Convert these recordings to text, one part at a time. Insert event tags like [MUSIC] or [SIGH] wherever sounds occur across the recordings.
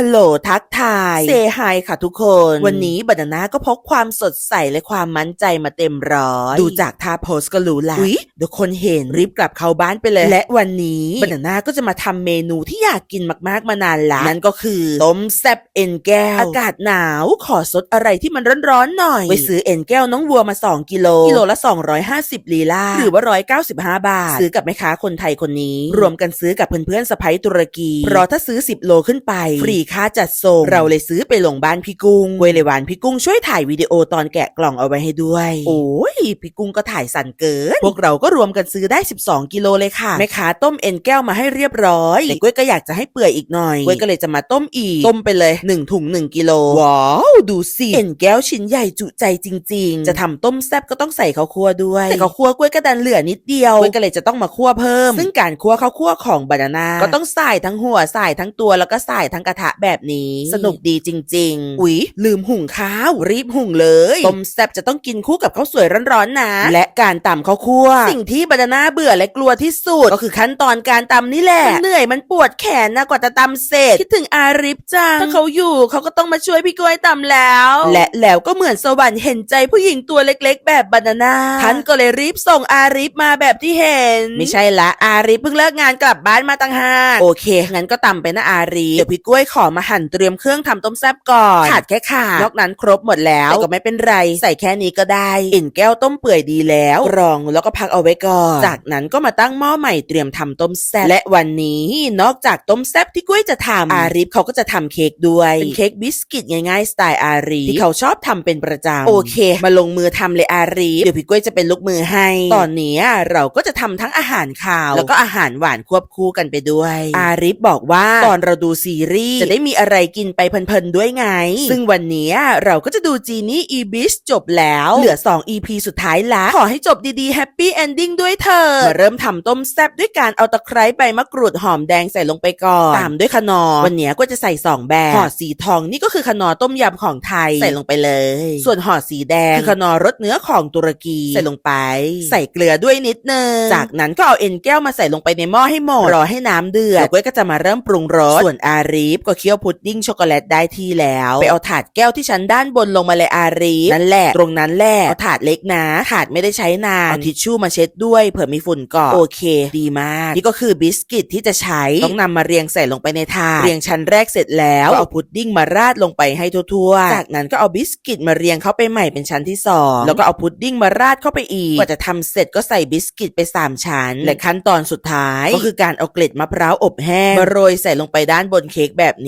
ฮัลโหลทักทายเซฮายค่ะทุกคน วันนี้บานาน่าก็พกความสดใสและความมั่นใจมาเต็มร้อย ดูจากท่าโพสก็รู้ละอุ๊ยเดี๋ยวคนเห็นรีบกลับเข้าบ้านไปเลย และวันนี้บานาน่าก็จะมาทำเมนูที่อยากกินมากๆมานานละนั่นก็คือต้มแซบเอ็นแก้ว อากาศหนาวขอสดอะไรที่มันร้อนๆหน่อย ไปซื้อเอ็นแก้วน้องวัวมา 2 กิโลกิโลละ 250 ลีลาหรือว่า 195 บาท ซื้อกับแม่ค้าคนไทยคนนี้ รวมกันซื้อกับเพื่อนๆสะพ้ยตุรกีเพราะถ้าซื้อ 10 โลขึ้นไปฟรีค่าจัดส่ง เราเลยซื้อไปลงบ้านพี่กุ้งเวเลวานพี่กุ้งช่วยถ่ายวิดีโอตอนแกะกล่องเอาไว้ให้ด้วย โอ้ยพี่กุ้งก็ถ่ายสั่นเกิน พวกเราก็รวมกันซื้อได้ 12 กิโลเลยค่ะแม่ค้าต้มเอ็นแก้วมาให้เรียบร้อยแต่กล้วยก็อยากจะให้เปื่อยอีกหน่อยกล้วยก็เลยจะมาต้มอีกต้มไปเลย1ถุง1กิโลว้าวดูสิเอ็นแก้วชิ้นใหญ่จุใจจริง ๆ จะทำต้มแซ่บก็ต้องใส่ข้าวคั่วด้วยแต่ข้าวคั่วกล้วยก็ดันเหลือนิดเดียวกล้วยก็เลยจะต้องมาคั่วเพิ่ม ซึ่งการคั่วข้าวคั่วของบานาน่าก็ต้องใส่ทั้งหัวใส่ทั้งตัวแล้วก็ใส่ทั้งกระทะแบบนี้ สนุกดีจริง ๆ อุ๊ย ลืมหุงข้าว รีบหุงเลยต้มแซ่บจะต้องกินคู่กับข้าวสวยร้อนๆนะ และการตำข้าวคั่ว สิ่งที่บานาน่าเบื่อและกลัวที่สุด ก็คือขั้นตอนการตำนี่แหละมันเหนื่อยมันปวดแขนนะกว่าจะตำเสร็จคิดถึงอาริฟจังถ้าเขาอยู่เขาก็ต้องมาช่วยพี่กล้วยตำแล้ว และแล้วก็เหมือนสวรรค์เห็นใจผู้หญิงตัวเล็ก ๆ แบบบานาน่าท่านก็เลยรีบส่งอาริฟมาแบบที่เห็น ไม่ใช่ละอาริฟเพิ่งเลิกงานกลับบ้านมาตั้งห้าโอเคงั้นก็ตำไปนะอาริฟเดี๋ยวพี่กล้วยขอมาหั่นเตรียมเครื่องทำต้มแซ่บก่อน ขาดแค่ข่านอกนั้นครบหมดแล้วแต่ก็ไม่เป็นไร ใส่แค่นี้ก็ได้เอ็นแก้วต้มเปื่อยดีแล้วรองแล้วก็พักเอาไว้ก่อน จากนั้นก็มาตั้งหม้อใหม่เตรียมทำต้มแซ่บและวันนี้นอกจากต้มแซ่บที่กล้วยจะทำอาริฟเขาก็จะทำเค้กด้วยเป็นเค้กบิสกิตง่ายๆสไตล์อารีที่เขาชอบทำเป็นประจำโอเค มาลงมือทำเลยอารีเดี๋ยวพี่กล้วยจะเป็นลูกมือให้ ตอนนี้เราก็จะทำทั้งอาหารคาว แล้วก็อาหารหวานควบคู่กันไปด้วย อาริฟบอกว่าตอนเราดูซีรีส์จะได้มีอะไรกินไปเพลินๆด้วยไง ซึ่งวันนี้เราก็จะดูจีนี่อีบิชจบแล้ว เหลือ 2 EP สุดท้ายละขอให้จบดีๆแฮปปี้เอนดิ้งด้วยเธอมาเริ่มทำต้มแซ่บด้วยการเอาตะไคร้ใบมะกรูดหอมแดงใส่ลงไปก่อน ตามด้วยคะนอร์วันนี้ก็จะใส่ 2 แบบห่อสีทองนี่ก็คือคะนอร์ต้มยำของไทยใส่ลงไปเลย ส่วนห่อสีแดงคือคะนอร์รสเนื้อของตุรกีใส่ลงไป ใส่เกลือด้วยนิดนึงจากนั้นก็เอาเอ็นแก้วมาใส่ลงไปในหม้อให้หมดรอให้น้ำเดือดแล้วก้วยก็จะมาเริ่มปรุงรสส่วนอารีฟก็เคี่ยวพุดดิ้งช็อกโกแลตได้ที่แล้ว ไปเอาถาดแก้วที่ชั้นด้านบนลงมาเลยอารีนั่นแหละตรงนั้นแหละเอาถาดเล็กนะ ถาดไม่ได้ใช้นานเอาทิชชู่มาเช็ดด้วยเผื่อมีฝุ่นเกาะโอเค ดีมาก นี่ก็คือบิสกิตที่จะใช้ต้องนำมาเรียงใส่ลงไปในถาดเรียงชั้นแรกเสร็จแล้วก็เอาพุดดิ้งมาราดลงไปให้ทั่วๆ จากนั้นก็เอาบิสกิตมาเรียงเข้าไปใหม่เป็นชั้นที่สองแล้วก็เอาพุดดิ้งมาราดเข้าไปอีกกว่าจะทำเสร็จก็ใส่บิสกิตไปสามชั้น และขั้นตอนสุดท้าย ก็คือการเอาเกล็ดมะพร้าวอบแห้งมาโรยใส่ลงไปด้านบนเค้กแบบนี้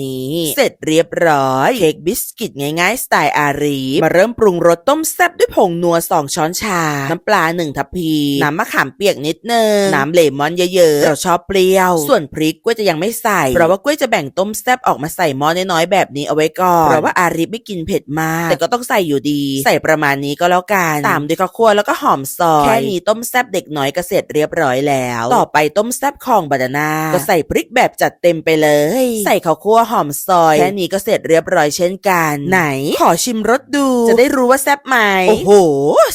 เสร็จเรียบร้อยเค้กบิสกิตง่ายๆสไตล์อารีฟมาเริ่มปรุงรสต้มแซ่บด้วยผงนัว 2 ช้อนชา น้ำปลา 1 ทัพพี น้ำมะขามเปียกนิดนึง น้ำเลมอนเยอะๆ เราชอบเปรี้ยว ส่วนพริกกล้วยจะยังไม่ใส่ เพราะว่ากล้วยจะแบ่งต้มแซ่บออกมาใส่หม้อน้อยๆแบบนี้เอาไว้ก่อน เพราะว่าอารีฟไม่กินเผ็ดมาก แต่ก็ต้องใส่อยู่ดี ใส่ประมาณนี้ก็แล้วกัน ตามด้วยข้าวคั่วแล้วก็หอมซอย แค่นี้ต้มแซ่บเด็กน้อยก็เสร็จเรียบร้อยแล้ว ต่อไปต้มแซ่บของบานาน่าก็ใส่พริกแบบจัดเต็มไปเลย ใส่ข้าวคั่วหอมซอย แค่นี้ก็เสร็จเรียบร้อยเช่นกัน ไหน ขอชิมรสดู จะได้รู้ว่าแซ่บไหมโอ้โห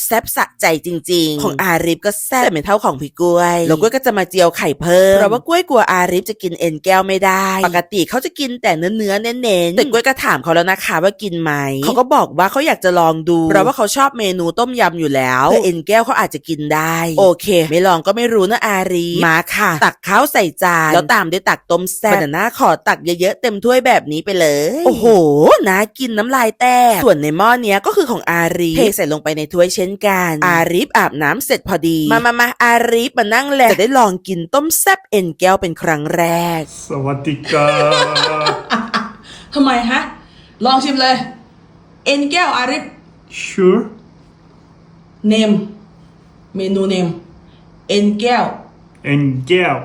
แซ่บสะใจจริง ๆ ของอาริฟก็แซ่บแต่ไม่เท่าของพี่กล้วยแล้วกล้วยก็จะมาเจียวไข่เพิ่มเพราะว่ากล้วยกลัวอาริฟจะกินเอ็นแก้วไม่ได้ ปกติเขาจะกินแต่เนื้อเนื้อๆเน้นๆแต่กล้วยก็ถามเขาแล้วนะคะว่ากินไหมเขาก็บอกว่าเขาอยากจะลองดูเพราะว่าเขาชอบเมนูต้มยำอยู่แล้วแต่เอ็นแก้วเขาอาจจะกินได้ โอเค ไม่ลองก็ไม่รู้นะอารีมาค่ะ ตักข้าวใส่จานแล้วตามด้วยตักต้มแซ่บแต่หน้าขอตักเยอะๆเต็มถ้วยแบบนี้ไปเลย โอ้โหน่ากินน้ำลายแตก ส่วนในหม้อเนี้ยก็คือของอารีเทใส่ลงไปในถ้วยเช่นกัน อารีฟอาบน้ำเสร็จพอดี มามามาอารีฟมานั่งแลจะได้ลองกินต้มแซ่บเอ็นแก้วเป็นครั้งแรก สวัสดีครับทำไมฮะ ลองชิมเลย เอ็นแก้วอาริฟ sure เนม เมนูเนม เอ็นแก้ว en gel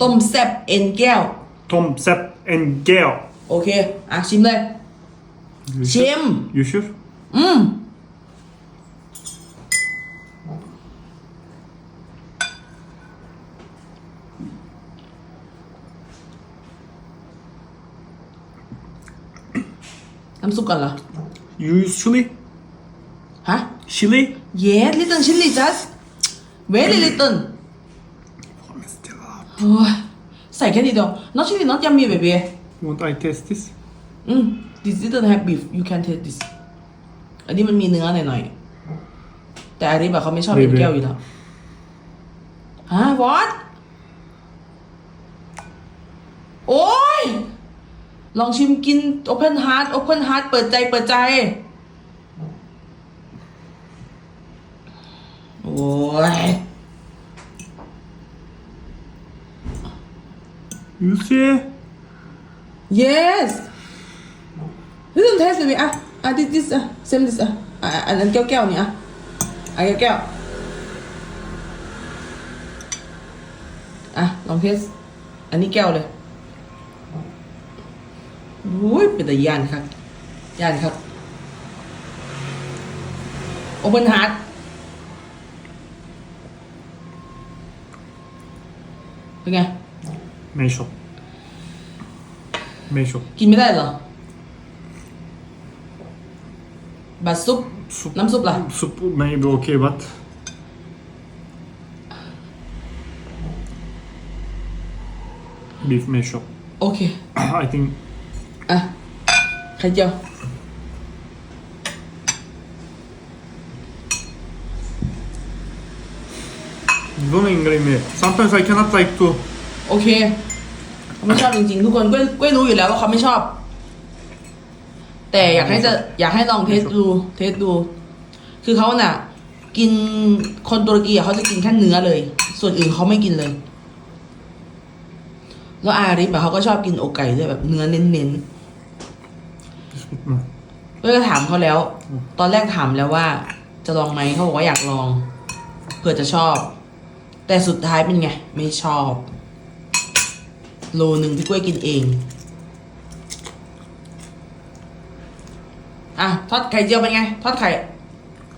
ต้มแซ่บเอ็นแก้ว Tom Sepp en gel โอเค อ่ะ ชิมเลย You ชิม You sure อืม น้ำซุปก่อนเหรอ Usually ฮะ chili Yes little chili just very little โอ้ย ใส่แค่นี้เดียว not chili not yummy baby You want I taste this? อืม this didn't have beef you can taste this อันนี้มันมีเนื้อหน่อยๆ แต่อาริบอะเขาไม่ชอบไม่เอ็นไม่แก้วอยู่แล้วฮะ what โอ้ย ลองชิมกิน open heart open heart เปิดใจเปิดใจ โอ้ย You see? yes นี่ต้องเทสเลยอะอะ this this อะ same this อะอันนั้แก้วแก้วนี่อะอะแก้วแก้วอะลองเทส อันนี้แก้วเลยอุ้ยเป็นแต่ยานครับยานครับ open heart เป็นไง Meşhur. Meşhur. กินไม่ได้เหรอ บัตรซุป Soup. น้ำซุปล่ะ Soup maybe okay, but beef meşhur. โอเค [CLEARS THROAT] I think อ่ะไข่เจียว don't agree me. Sometimes I cannot like to โอเคเขาไม่ชอบจริงๆ ทุกคนก็ก็รู้อยู่แล้วว่าเขาไม่ชอบ แต่อยากให้จะอยากให้ลองเทสดู เทสดู คือเขาน่ะ กินคนตุรกีอะเขาจะกินแค่เนื้อเลย ส่วนอื่นเขาไม่กินเลย แล้วอาริฟอะเขาก็ชอบกินอกไก่ด้วยแบบเนื้อเน้นๆก็ถามเขาแล้ว ตอนแรกถามแล้วว่า จะลองไหมเขาบอกว่าอยากลองเผื่อจะชอบ แต่สุดท้ายเป็นไง ไม่ชอบ โลหนึ่งพี่กล้วยกินเอง อะ ทอดไข่เจียวเป็นไง ทอดไข่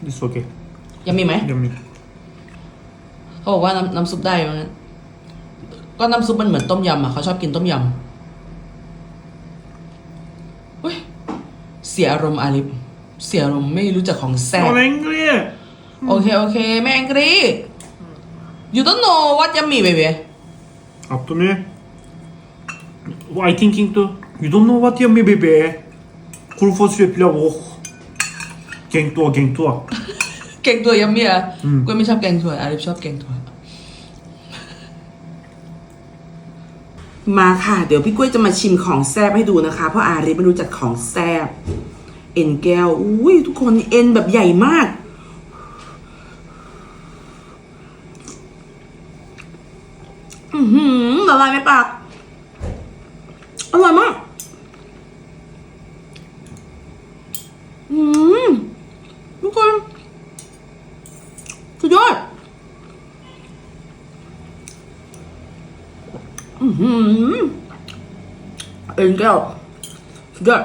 It's okay. ยังมีไหม Yummy. เขาบอกว่าน้ำน้ำซุปได้ไหมงั้นก็น้ำซุปมันเหมือนต้มยำอะเขาชอบกินต้มยำเฮ้ยเสียอารมณ์อาลิฟเสียอารมณ์ไม่รู้จักของแซ่บ Don't angry. โอเค โอเคแม่งกรี you don't know what yummy baby Up to me. I thinking to. You don't know what yummy baby. Kuru fasulye pilav. Oh. Geng tua, geng tua. แกงตัวยัมมี่อะอืม กูไม่ชอบแกงถั่วอาริฟชอบแกงถั่ว มาค่ะ เดี๋ยวพี่กล้วยจะมาชิมของแซบให้ดูนะคะ เพราะอาริฟไม่รู้จักของแซบเอ็นแก้วอุ้ยทุกคนเอ็นแบบใหญ่มาก อือหือละลายในปาก อร่อยมาก อืมทุกคน สุดยอด อือหือเอ็นแก้ว สุดยอด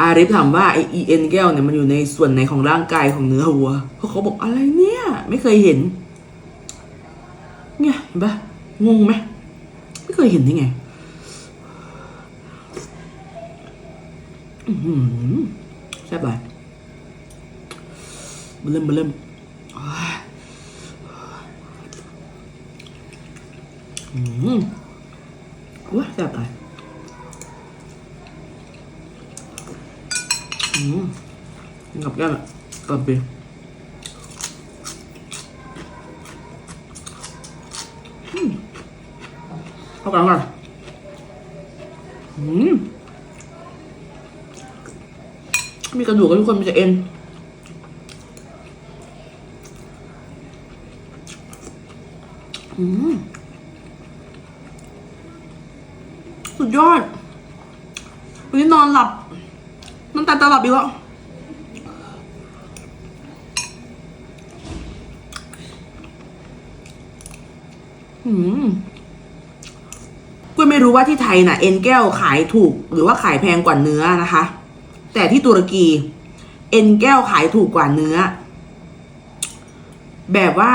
อาริฟถามว่าไอเอ็นแก้วเนี่ยมันอยู่ในส่วนไหนของร่างกายของเนื้อวัวเพราะเขาบอกอะไรเนี่ย ไม่เคยเห็น เนี่ยเห็นปะงงไหม เคยเห็นได้ไงอือหือแซ่บไปมาเริ่มมาเริ่มโอ้ยอืมว้าแซ่บไปอืมกับแก้มอะกับเบียร์อืม เข้ากันกันอืมมีกระดูกกันทุกคนมีแต่เอ็นสุดยอด วันนี้นอนหลับน้ำตาตาหลับอีกแล้วอืมก็ไม่ รู้ว่าที่ไทยน่ะเอ็นแก้วขายถูกหรือว่าขายแพงกว่าเนื้อนะคะ แต่ที่ตุรกีเอ็นแก้วขายถูกกว่าเนื้อ แบบว่า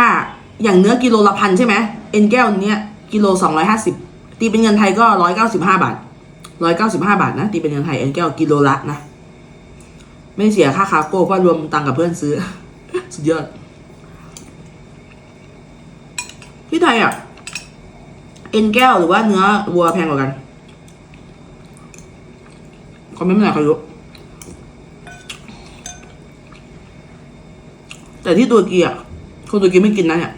อย่างเนื้อกิโลละพันใช่ไหมเอ็นแก้วเนี้ยกิโลสองร้อยห้าสิบตีเป็นเงินไทยก็ร้อยเก้าสิบห้าบาทร้อยเก้าสิบห้าบาทนะตีเป็นเงินไทยเอ็นแก้วกิโลละนะไม่เสียค่าคาโก้เพราะรวมตังกับเพื่อนซื้อ สุดยอดที่ไทยอะ เอ็นแก้วหรือว่าเนื้อวัวแพงกว่ากันคอมเมนต์มาหน่อยใครรู้แต่ที่ตัวกีอะคนตัวกีไม่กินนะเนี่ย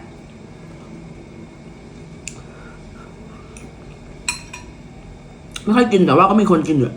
ไม่ค่อยกินแต่ว่าก็มีคนกินอยู่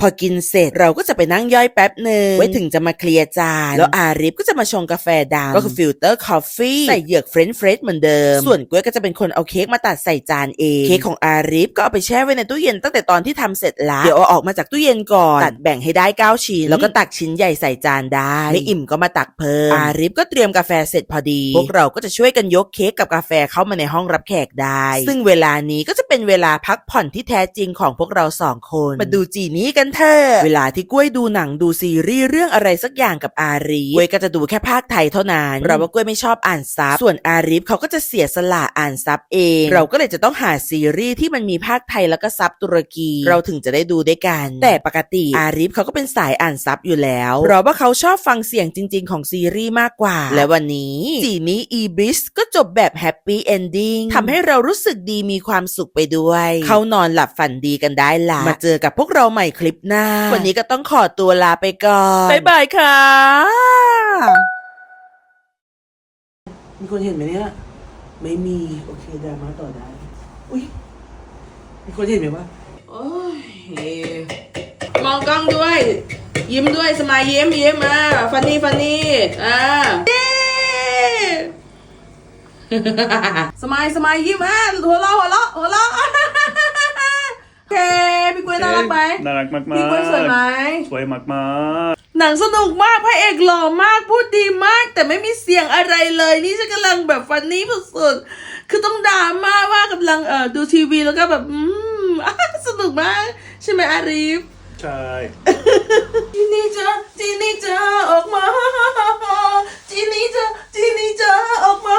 พอกินเสร็จเราก็จะไปนั่งย่อยแป๊บหนึ่งไว้ถึงจะมาเคลียร์จาน แล้วอาริฟก็จะมาชงกาแฟดำก็คือฟิลเตอร์คอฟฟี่ใส่เหยือกเฟรนช์เฟรชเหมือนเดิม ส่วนกล้วยก็จะเป็นคนเอาเค้กมาตัดใส่จานเองเค้กของอาริฟก็เอาไปแช่ไว้ในตู้เย็นตั้งแต่ตอนที่ทำเสร็จแล้วเดี๋ยวเอาออกมาจากตู้เย็นก่อนตัดแบ่งให้ได้9ชิ้นแล้วก็ตักชิ้นใหญ่ใส่จานได้ไม่อิ่มก็มาตักเพิ่มอาริฟก็เตรียมกาแฟเสร็จพอดี พวกเราก็จะช่วยกันยกเค้กกับกาแฟเข้ามาในห้องรับแขกได้ ซึ่งเวลานี้ก็จะเป็นเวลาพักผ่อนที่แท้จริงของพวกเราสองคนมาดูจีนี้กันเถอะเวลาที่กล้วยดูหนังดูซีรีส์เรื่องอะไรสักอย่างกับอารีกล้วยก็จะดูแค่ภาคไทยเท่านั้นเราว่ากล้วยไม่ชอบอ่านซับส่วนอารีฟเขาก็จะเสียสละอ่านซับเอง เราก็เลยจะต้องหาซีรีส์ที่มันมีภาคไทยแล้วก็ซับตุรกี เราถึงจะได้ดูด้วยกัน แต่ปกติอารีฟเขาก็เป็นสายอ่านซับอยู่แล้ว เราว่าเขาชอบฟังเสียงจริง ๆ ของซีรีส์มากกว่า และวันนี้จีนี้อีบิสก็จบแบบแฮปปี้เอนดิ้งทำให้เรารู้สึกดีมีความสุขไปด้วย เขานอนหลับฝันดีกันได้ละมาเจอกับพวกเราใหม่คลิปหน้า วันนี้ก็ต้องขอตัวลาไปก่อนบ๊ายบายค่ะ มีคนเห็นไหมเนี่ย ไม่มี โอเคดราม่าต่อได้ อุ้ยมีคนเห็นไหมว่าโอ้ยมองกล้องด้วย ยิ้มด้วยสมายยิ้มยิ้มอะฟันนี่ฟันนี่อ่าเย้สมายสมายยิ้มอะหัวเราะหัวเราะหัวเราะโอ เคพี่กล้วยน่ารักไหมน่ารักมากมากพี่กล้วยสวยไหมสวยมากมาก หนังสนุกมากพระเอกหล่อมากพูดดีมาก แต่ไม่มีเสียงอะไรเลย นี่ฉันกำลังแบบฟันนี้สุดๆคือต้องดราม่าว่ากำลังเอ่อดูทีวีแล้วก็แบบ อืมสนุกมาก ใช่ไหมอารีฟใช่ที่นี่จ้ที่นี่จ้ออกมาที่นี่จ้ที่นี่จ้ออกมา